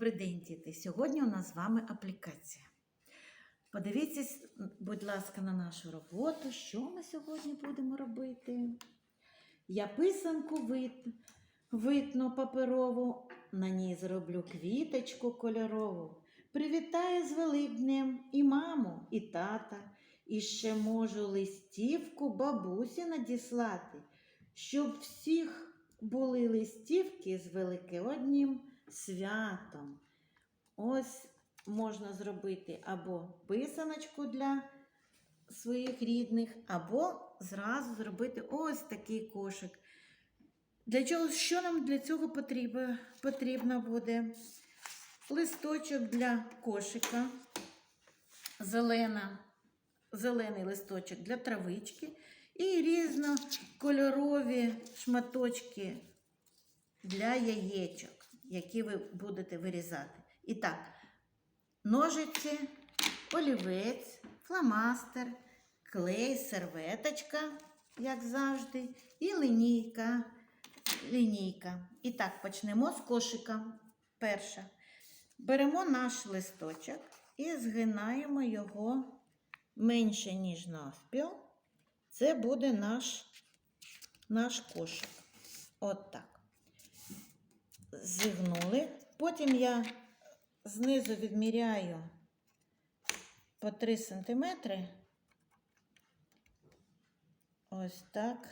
Добрий день, діти! Сьогодні у нас з вами аплікація. Подивіться, будь ласка, на нашу роботу, що ми сьогодні будемо робити. Я писанку вит... витну паперову, на ній зроблю квіточку кольорову. Привітаю з Великднем і маму, і тата, і ще можу листівку бабусі надіслати, щоб всіх були листівки з великоднім святом. Ось можна зробити або писаночку для своїх рідних, або зразу зробити ось такий кошик. Для чого, що нам для цього потрібно, потрібно буде? Листочок для кошика, зелена, зелений листочок для травички і різнокольорові шматочки для яєчок, які ви будете вирізати. І так, ножиці, олівець, фломастер, клей, серветочка, як завжди, і лінійка. лінійка. І так, почнемо з кошика. Перша. Беремо наш листочок і згинаємо його менше, ніж навпіл. Це буде наш, наш кошик. От так. Зігнули. Потім я знизу відміряю по 3 см. Ось так.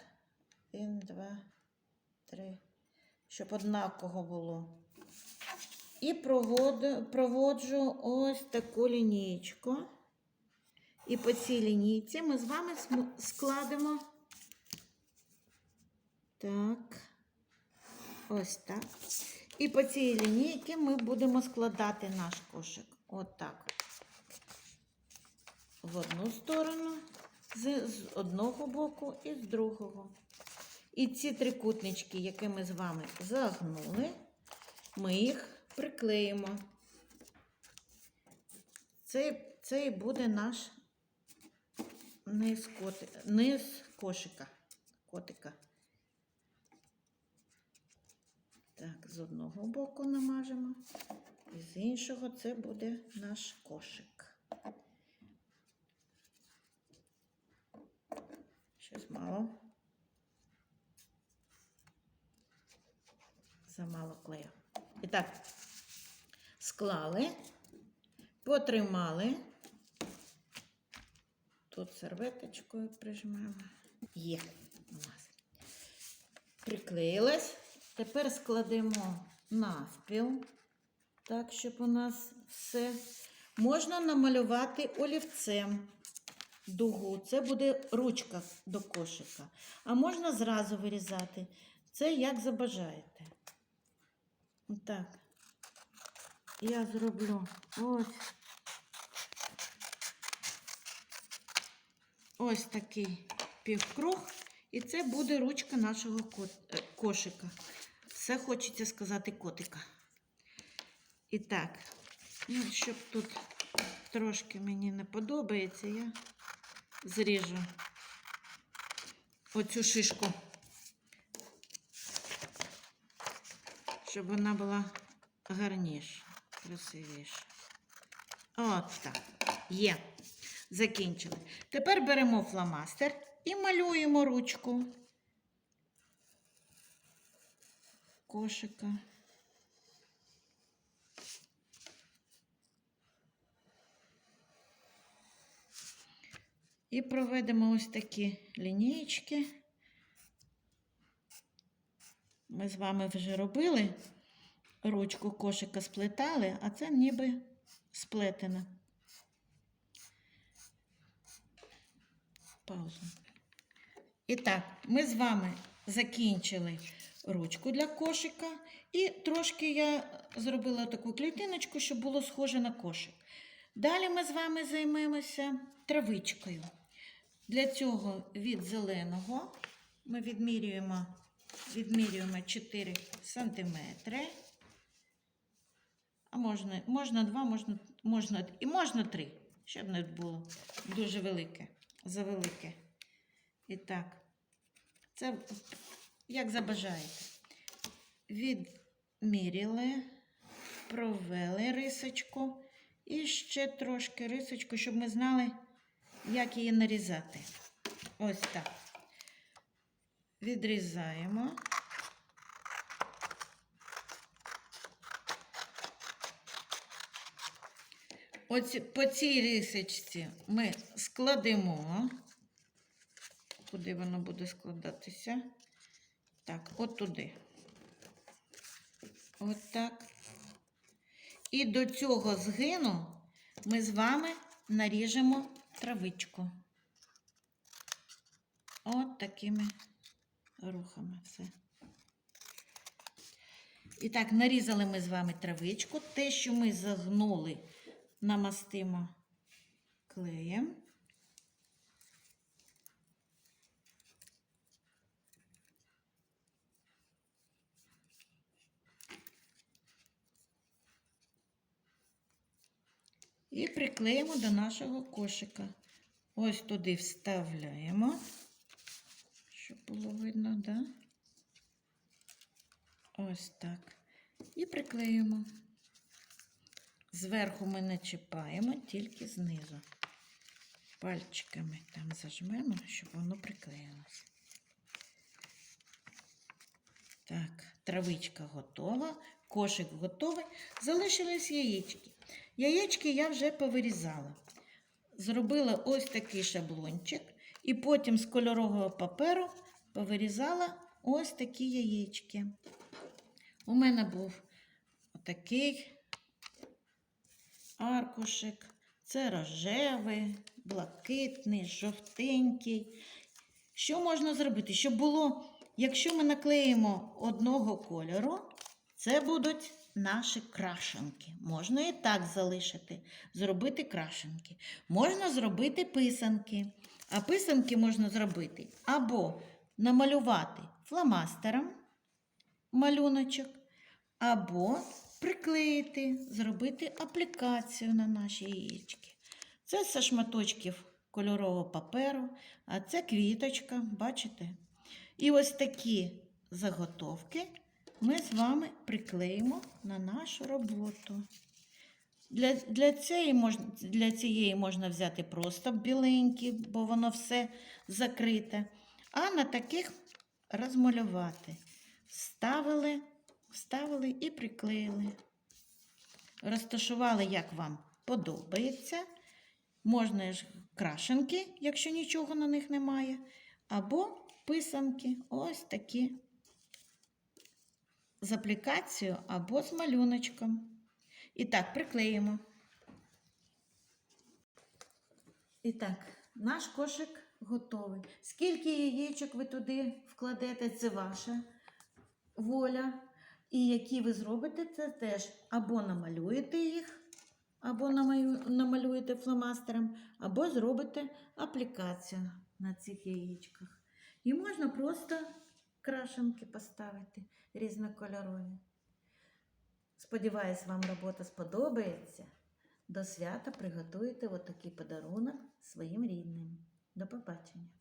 Один, два, три. Щоб однаково було. І проводу, проводжу ось таку лінійку. І по цій лінійці ми з вами складемо. Так. Ось так. І по цій лінійці ми будемо складати наш кошик. Отак. В одну сторону, з, з одного боку і з другого. І ці трикутнички, які ми з вами загнули, ми їх приклеїмо. Це, це і буде наш низ, коти, низ кошика. Котика. Так, з одного боку намажемо, і з іншого це буде наш кошик. Щось мало. Замало клею. І так, склали, потримали. Тут серветочкою прижмемо. Є у нас. Приклеїлась. Тепер складемо навпіл, так, щоб у нас все. Можна намалювати олівцем дугу. Це буде ручка до кошика. А можна зразу вирізати. Це як забажаєте. Так. Я зроблю ось. Ось такий півкруг. І це буде ручка нашого е, кошика. Все хочеться сказати котика. І так, ну, щоб тут трошки мені не подобається, я зріжу оцю шишку, щоб вона була гарніша, красивіша. От так. Є. Закінчили. Тепер беремо фломастер і малюємо ручку кошика. І проведемо ось такі лінієчки. Ми з вами вже робили ручку кошика сплетали, а це ніби сплетена. Паузу. І так, ми з вами закінчили ручку для кошика. І трошки я зробила таку клітиночку, щоб було схоже на кошик. Далі ми з вами займемося травичкою. Для цього від зеленого ми відмірюємо, відмірюємо 4 см. А можна, можна 2, можна, можна, і можна 3, щоб не було дуже велике, завелике. І так, це як забажаєте. Відміряли провели рисочку. І ще трошки рисочку, щоб ми знали, як її нарізати. Ось так. Відрізаємо. Оці, по цій рисочці ми складемо. Куди воно буде складатися? Так, от туди. От так. І до цього згину ми з вами наріжемо травичку. От такими рухами все. І так, нарізали ми з вами травичку. Те, що ми загнули, намастимо клеєм. І приклеїмо до нашого кошика. Ось туди вставляємо, щоб було видно, да? Ось так. І приклеїмо. Зверху ми не чіпаємо, тільки знизу. Пальчиками там зажмемо, щоб воно приклеїлося. Так, травичка готова, кошик готовий. Залишились яєчки. Яєчки я вже повирізала. Зробила ось такий шаблончик, і потім з кольорового паперу повирізала ось такі яєчки. У мене був отакий аркушик. Це рожевий, блакитний, жовтенький. Що можна зробити? Щоб було, якщо ми наклеїмо одного кольору, це будуть наші крашенки. Можна і так залишити, зробити крашенки. Можна зробити писанки. А писанки можна зробити або намалювати фломастером малюночок, або приклеїти, зробити аплікацію на наші яєчки. Це зі шматочків кольорового паперу, а це квіточка, бачите? І ось такі заготовки ми з вами приклеїмо на нашу роботу. Для, для, цієї можна, для цієї можна взяти просто біленькі, бо воно все закрите. А на таких розмалювати. Вставили, вставили і приклеїли. Розташували, як вам подобається. Можна ж крашенки, якщо нічого на них немає, або писанки. Ось такі з аплікацією або з малюночком. І так, приклеїмо. І так, наш кошик готовий. Скільки яєчок ви туди вкладете, це ваша воля. І які ви зробите, це теж або намалюєте їх, або намалюєте фломастером, або зробите аплікацію на цих яєчках. І можна просто крашенки поставити різнокольорові. Сподіваюсь, вам робота сподобається. До свята приготуйте отакий подарунок своїм рідним. До побачення!